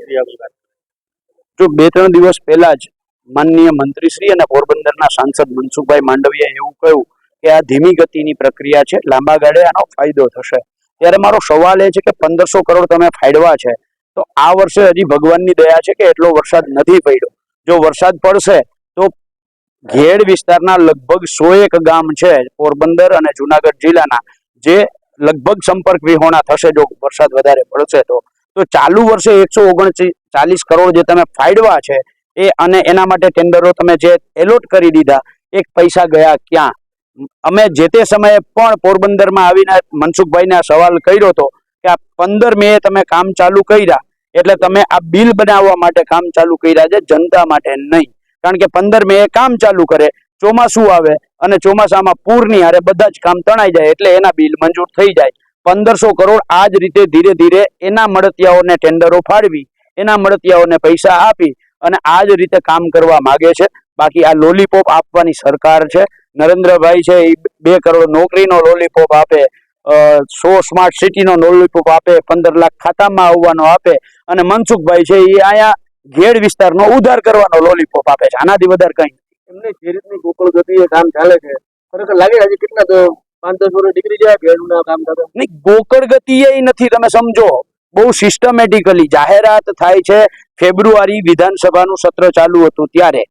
આવી વાત જો બે ત્રણ દિવસ પહેલા જ માનનીય મંત્રીશ્રી અને પોરબંદરના સાંસદ મનસુખભાઈ માંડવીયાએ એવું કહ્યું કે આ ધીમી ગતિની પ્રક્રિયા છે, લાંબા ગાળે આનો ફાયદો થશે. ત્યારે મારો સવાલ એ છે કે પંદરસો કરોડ તમે ફાયડવા છે, તો આ વર્ષે હજી ભગવાનની દયા છે કે એટલો વરસાદ નથી પડ્યો? જો વરસાદ પડશે, તો ઘેડ વિસ્તારના લગભગ સો એક ગામ છે પોરબંદર અને જુનાગઢ જિલ્લાના, જે લગભગ સંપર્ક વિહોણા થશે જો વરસાદ વધારે પડશે તો. તો ચાલુ વર્ષે એકસો ચાલીસ કરોડ જે તમે ફાળવા છે, એ અને એના માટે ટેન્ડરો તમે જે એલોટ કરી દીધા, એક પૈસા ગયા ક્યાં? અમે જે તે સમયે પણ પોરબંદરમાં આવીને મનસુખભાઈને સવાલ કર્યો હતો કે આ પંદર મે તમે કામ ચાલુ કર્યા, એટલે તમે આ બિલ બનાવવા માટે કામ ચાલુ કર્યા છે, જનતા માટે નહીં. કારણ કે પંદર મે કામ ચાલુ કરે, ચોમાસું આવે અને ચોમાસામાં પૂરની હારે બધા જ કામ તણાઈ જાય, એટલે એના બિલ મંજૂર થઈ જાય. પંદરસો કરોડ આ જ રીતે ધીરે ધીરે એના મળતિયાઓને ટેન્ડરો ફાળવી, એના મળતિયાઓને પૈસા આપી અને આ જ રીતે કામ કરવા માગે છે. બાકી આ લોલીપોપ આપવાની સરકાર છે. નરેન્દ્રભાઈ છે એ બે કરોડ નોકરીનો લોલીપોપ આપે સો સ્માર્ટ સિટીનો લોલીપોપ આપે, પંદર લાખ ખાતામાં આવવાનો આપે અને મનસુખભાઈ છે એ અહીંયા ઘેડ વિસ્તારનો ઉધાર કરવાનો લોલીપોપ આપે છે. આનાથી વધારે કઈ એમને જે રીતની ગોકળ ગતિએ કામ ચાલે છે. ખરેખર લાગે હજી કેટલા તો પાંચ દસ વર્ષ નીકળી જાય કામ થતા નહીં ગતિએ નથી, તમે સમજો. બહુ સિસ્ટમેટિકલી જાહેરાત થાય છે. ફેબ્રુઆરી વિધાનસભાનું સત્ર ચાલુ હતું ત્યારે.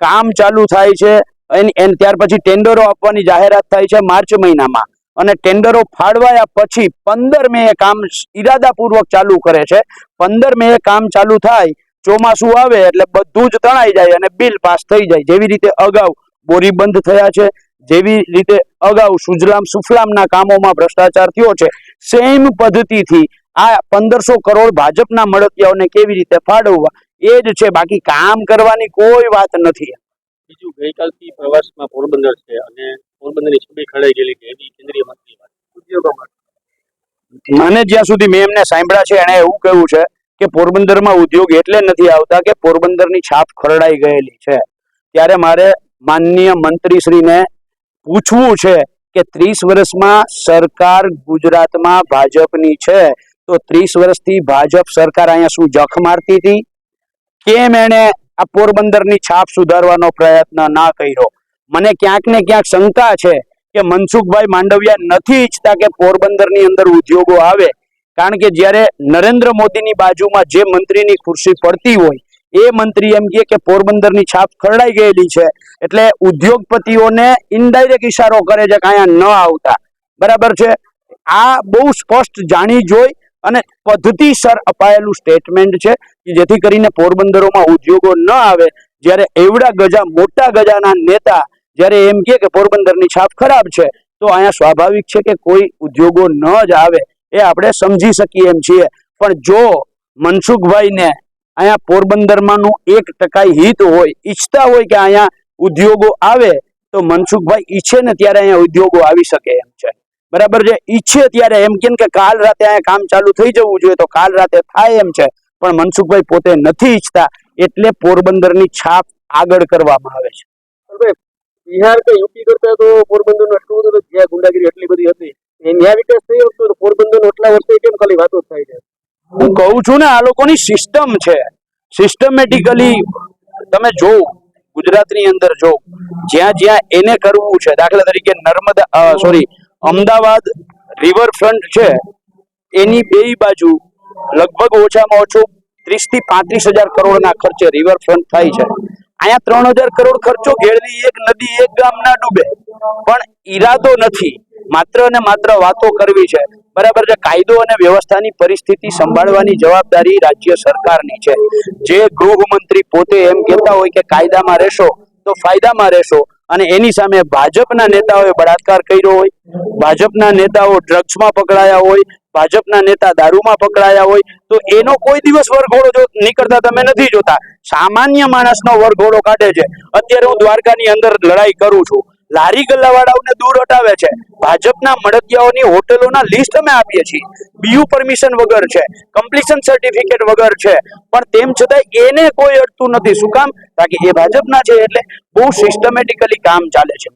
કામ ચાલુ થાય છે અને ત્યાર પછી ટેન્ડરો આપવાની જાહેરાત થાય છે માર્ચ મહિનામાં. અને ટેન્ડરો ફાળવાયા પછી પંદર મે કામ ઈરાદાપૂર્વક ચાલુ કરે છે. પંદર મે કામ ચાલુ થાય, ચોમાસું આવે એટલે બધું જ તણાઈ જાય અને બિલ પાસ થઈ જાય. જેવી રીતે અગાઉ બોરી બંધ થયા છે, જેવી રીતે અગાઉ સુજલામ સુફલામના કામોમાં ભ્રષ્ટાચાર થયો છે. સેમ પદ્ધતિથી આ પંદરસો કરોડ ભાજપના મળતિયાઓને કેવી રીતે ફાળવવા? એ જ છે બાકી કામ કરવાની કોઈ વાત નથી. બીજું ગઈકાલથી પ્રવાસમાં પોરબંદર છે અને પોરબંદરની છબી ખડાઈ ગયેલી છે એવી કેન્દ્રીય મંત્રી મને જ્યાં સુધી મેં એમને સાંભળ્યા છે એણે એવું કહ્યું છે કે પોરબંદરમાં ઉદ્યોગ એટલે નથી આવતા કે પોરબંદરની છાપ ખરડાઈ ગયેલી છે. ત્યારે મારે માનનીય મંત્રીશ્રીને પૂછવું છે કે ત્રીસ વર્ષમાં સરકાર ગુજરાતમાં ભાજપની છે, તો ત્રીસ વર્ષથી ભાજપ સરકાર અહીંયા શું જખ મારતી હતી? કેમ એણે આ પોરબંદરની છાપ સુધારવાનો પ્રયત્ન ના કર્યો? મને ક્યાંક ને ક્યાંક શંકા છે કે મનસુખભાઈ માંડવિયા નથી ઈચ્છતા કે પોરબંદરની અંદર ઉદ્યોગો આવે. કારણ કે જ્યારે નરેન્દ્ર મોદીની બાજુમાં જે મંત્રીની ખુરશી પડતી હોય એ મંત્રી એમ કહે કે પોરબંદરની છાપ ખરડાઈ ગયેલી છે. એટલે ઉદ્યોગપતિઓને ઇનડાયરેક્ટ ઇશારો કરે છે કે અહીંયા ન આવતા. બરાબર છે? આ બહુ સ્પષ્ટ જાણી જોઈ અને પદ્ધતિસર અપાયેલું સ્ટેટમેન્ટ છે જેથી કરીને પોરબંદરોમાં ઉદ્યોગો ન આવે. જ્યારે એવડા ગજા, મોટા ગજાના નેતા જ્યારે એમ કહે કે પોરબંદરની છાપ ખરાબ છે, તો અહીંયા સ્વાભાવિક છે કે કોઈ ઉદ્યોગો ન જ આવે. એ આપણે સમજી શકીએ એમ છીએ. પણ જો મનસુખભાઈને અહીંયા પોરબંદરમાંનું એક ટકાઈ હિત હોય, ઈચ્છતા હોય કે અહીંયા ઉદ્યોગો આવે, તો મનસુખભાઈ ઈચ્છે ને ત્યારે અહીંયા ઉદ્યોગો આવી શકે એમ છે. બરાબર છે? ઈચ્છે ત્યારે એમ કેમ કે કાલ રાતે અહીંયા કામ ચાલુ થઈ જવું જોઈએ તો કાલ રાતે થાય એમ છે, પણ મનસુખભાઈ પોતે નથી ઈચ્છતા, એટલે પોરબંદરની છાપ આગળ કરવામાં આવે છે. બિહાર કે યુપી કરતા તો પોરબંદરનું એટલું બધું ગુંડાગીરી એટલી બધી હતી ન્યાય વિકાસ થઈ શકતો પોરબંદર પોરબંદરનો એટલા વર્ષે કેમ ખાલી વાતો થાય છે? હું કહું છું ને, આ લોકોની સિસ્ટમ છે. સિસ્ટમેટિકલી તમે જો ગુજરાતની અંદર જો જ્યાં જ્યાં એને કરવું છે, દાખલા તરીકે નર્મદા સોરી અમદાવાદ રિવરફ્રન્ટ છે, એની બે બાજુ લગભગ ઓછામાં ઓછું ત્રીસથી પાંત્રીસ હજાર કરોડના ખર્ચે રિવરફ્રન્ટ થાય છે. અહીંયા ત્રણ હજાર કરોડ ખર્ચો ઘેરની એક નદી એક ગામ ના ડૂબે. પણ ઈરાદો નથી. માત્ર ને માત્ર વાતો કરવી છે. બરાબર છે. કાયદો અને વ્યવસ્થાની પરિસ્થિતિ સંભાળવાની જવાબદારી રાજ્ય સરકારની છે. જે ગૃહમંત્રી પોતે એમ કહેતા હોય કે કાયદામાં રહેશો તો ફાયદામાં રહેશો અને એની સામે ભાજપના નેતાઓએ બળાત્કાર કર્યો હોય, ભાજપના નેતાઓ ડ્રગ્સમાં પકડાયા હોય, ભાજપના નેતા દારૂમાં પકડાયા હોય, તો એનો કોઈ દિવસ વરઘોડો જો નીકળતા તમે નથી જોતા. સામાન્ય માણસનો વરઘોડો કાઢે છે. અત્યારે હું દ્વારકાની અંદર લડાઈ કરું છું. લારી ગલ્લાવાળાઓને દૂર હટાવે છે. ભાજપના મળતિયાઓની હોટલોના લિસ્ટ અમે આપીએ છીએ. બીયુ પરમિશન વગર છે. કમ્પ્લીશન સર્ટિફિકેટ વગર છે. પણ તેમ છતાં એને કોઈ અડતું નથી. શું કામ? કારણ કે એ ભાજપના છે એટલે બહુ સિસ્ટમેટિકલી કામ ચાલે છે.